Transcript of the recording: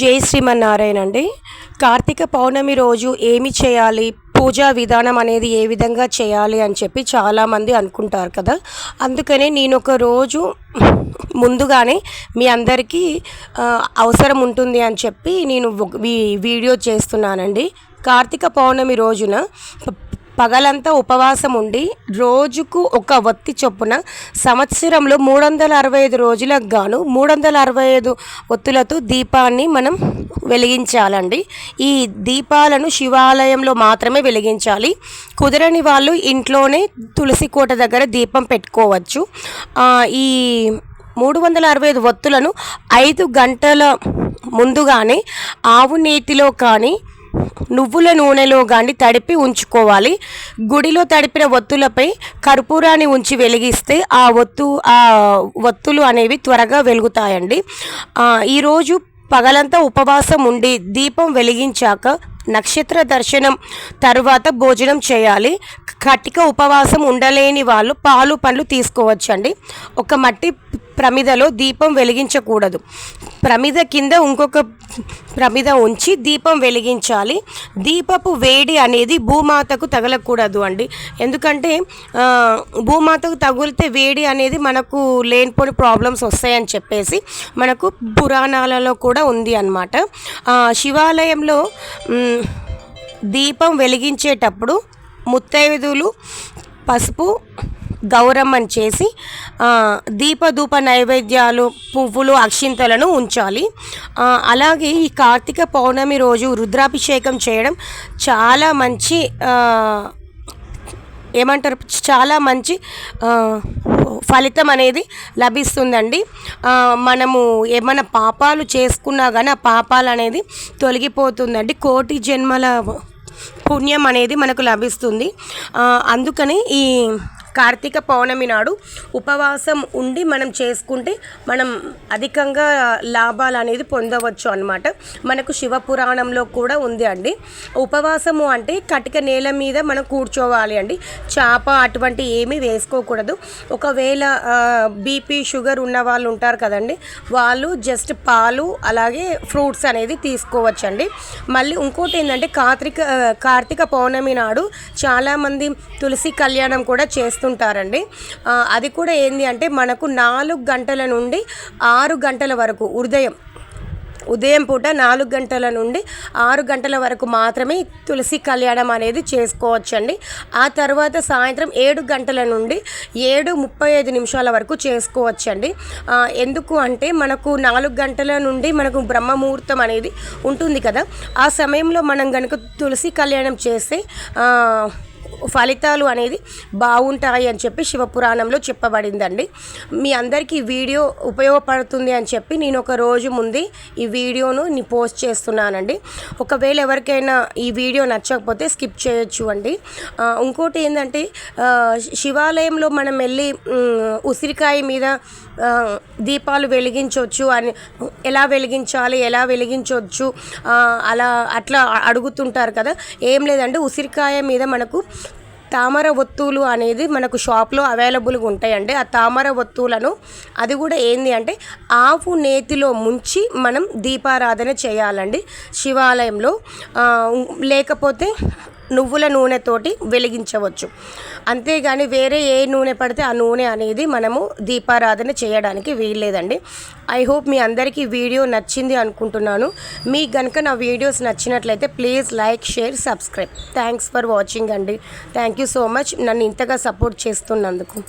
జై శ్రీమన్నారాయణ అండి. కార్తీక పౌర్ణమి రోజు ఏమి చేయాలి? పూజా విధానం అనేది ఏ విధంగా చేయాలి అని చెప్పి చాలామంది అనుకుంటారు కదా. అందుకనే నేను ఒక రోజు ముందుగానే మీ అందరికీ అవసరం ఉంటుంది అని చెప్పి నేను వీడియో చేస్తున్నానండి. కార్తీక పౌర్ణమి రోజున పగలంతా ఉపవాసం ఉండి రోజుకు ఒక వత్తి చొప్పున సంవత్సరంలో మూడు వందల అరవై ఐదు రోజులకు గాను మూడు వందల అరవై ఐదు ఒత్తులతో దీపాన్ని మనం వెలిగించాలండి. ఈ దీపాలను శివాలయంలో మాత్రమే వెలిగించాలి. కుదరని వాళ్ళు ఇంట్లోనే తులసి కోట దగ్గర దీపం పెట్టుకోవచ్చు. ఈ మూడు వందల అరవై ఐదు ఒత్తులను ఐదు గంటల ముందుగానే ఆవు నీతిలో కానీ నువ్వుల నూనెలో కానీ తడిపి ఉంచుకోవాలి. గుడిలో తడిపిన ఒత్తులపై కర్పూరాన్ని ఉంచి వెలిగిస్తే ఆ ఒత్తు ఆ ఒత్తులు అనేవి త్వరగా వెలుగుతాయండి. ఈరోజు పగలంతా ఉపవాసం ఉండి దీపం వెలిగించాక నక్షత్ర దర్శనం తర్వాత భోజనం చేయాలి. కటిక ఉపవాసం ఉండలేని వాళ్ళు పాలు పండ్లు తీసుకోవచ్చండి. ఒక మట్టి ప్రమిదలో దీపం వెలిగించకూడదు. ప్రమిద కింద ఇంకొక ప్రమిద ఉంచి దీపం వెలిగించాలి. దీపపు వేడి అనేది భూమాతకు తగలకూడదు అండి. ఎందుకంటే భూమాతకు తగిలితే వేడి అనేది మనకు లేనిపోని ప్రాబ్లమ్స్ వస్తాయని చెప్పేసి మనకు పురాణాలలో కూడా ఉంది అన్నమాట. శివాలయంలో దీపం వెలిగించేటప్పుడు ముత్తైదులు పసుపు గౌరమ్మని చేసి దీపధూప నైవేద్యాలు పువ్వులు అక్షింతలను ఉంచాలి. అలాగే ఈ కార్తీక పౌర్ణమి రోజు రుద్రాభిషేకం చేయడం చాలా మంచి ఏమంటారు? చాలా మంచి ఫలితం అనేది లభిస్తుందండి. మనము ఏమైనా పాపాలు చేసుకున్నా కానీ ఆ పాపాలు అనేది తొలగిపోతుందండి. కోటి జన్మల పుణ్యం అనేది మనకు లభిస్తుంది. అందుకని ఈ కార్తీక పౌర్ణమి నాడు ఉపవాసం ఉండి మనం చేసుకుంటే మనం అధికంగా లాభాలు అనేది పొందవచ్చు అన్నమాట. మనకు శివపురాణంలో కూడా ఉంది అండి. ఉపవాసము అంటే కటిక నేల మీద మనం కూర్చోవాలి అండి. చేప అటువంటి ఏమీ వేసుకోకూడదు. ఒకవేళ బీపీ షుగర్ ఉన్న వాళ్ళు ఉంటారు కదండి. వాళ్ళు జస్ట్ పాలు అలాగే ఫ్రూట్స్ అనేది తీసుకోవచ్చండి. మళ్ళీ ఇంకోటి ఏంటంటే కార్తీక కార్తీక పౌర్ణమి నాడు చాలామంది తులసి కళ్యాణం కూడా చేస్తుంటారండి. అది కూడా ఏంది అంటే మనకు నాలుగు గంటల నుండి ఆరు గంటల వరకు ఉదయం ఉదయం పూట నాలుగు గంటల నుండి ఆరు గంటల వరకు మాత్రమే తులసి కళ్యాణం అనేది చేసుకోవచ్చండి. ఆ తర్వాత సాయంత్రం ఏడు గంటల నుండి ఏడు ముప్పై ఐదు నిమిషాల వరకు చేసుకోవచ్చండి. ఎందుకు అంటే మనకు నాలుగు గంటల నుండి మనకు బ్రహ్మముహూర్తం అనేది ఉంటుంది కదా. ఆ సమయంలో మనం కనుక తులసి కళ్యాణం చేస్తే ఫలితాలు అనేది బాగుంటాయి అని చెప్పి శివపురాణంలో చెప్పబడిందండి. మీ అందరికీ ఈ వీడియో ఉపయోగపడుతుంది అని చెప్పి నేను ఒక రోజు ముందే ఈ వీడియోను నీ పోస్ట్ చేస్తున్నానండి. ఒకవేళ ఎవరికైనా ఈ వీడియో నచ్చకపోతే స్కిప్ చేయొచ్చు అండి. ఇంకోటి ఏంటంటే శివాలయంలో మనం వెళ్ళి ఉసిరికాయ మీద దీపాలు వెలిగించవచ్చు అని ఎలా వెలిగించాలి ఎలా వెలిగించవచ్చు అలా అట్లా అడుగుతుంటారు కదా. ఏం లేదండి ఉసిరికాయ మీద మనకు తామర వత్తువులు అనేది మనకు షాప్లో అవైలబుల్గా ఉంటాయండి. ఆ తామర వత్తువులను అది కూడా ఏంది అంటే ఆవు నేతిలో ముంచి మనం దీపారాధన చేయాలండి. శివాలయంలో లేకపోతే నువ్వుల నూనెతోటి వెలిగించవచ్చు. అంతేగాని వేరే ఏ నూనె పడితే ఆ నూనె అనేది మనము దీపారాధన చేయడానికి వీల్లేదండి. ఐ హోప్ మీ అందరికీ వీడియో నచ్చింది అనుకుంటున్నాను. మీకు కనుక నా వీడియోస్ నచ్చినట్లయితే please like share subscribe. Thanks for watching అండి. థ్యాంక్ యూ సో మచ్ నన్ను ఇంతగా సపోర్ట్ చేస్తున్నందుకు.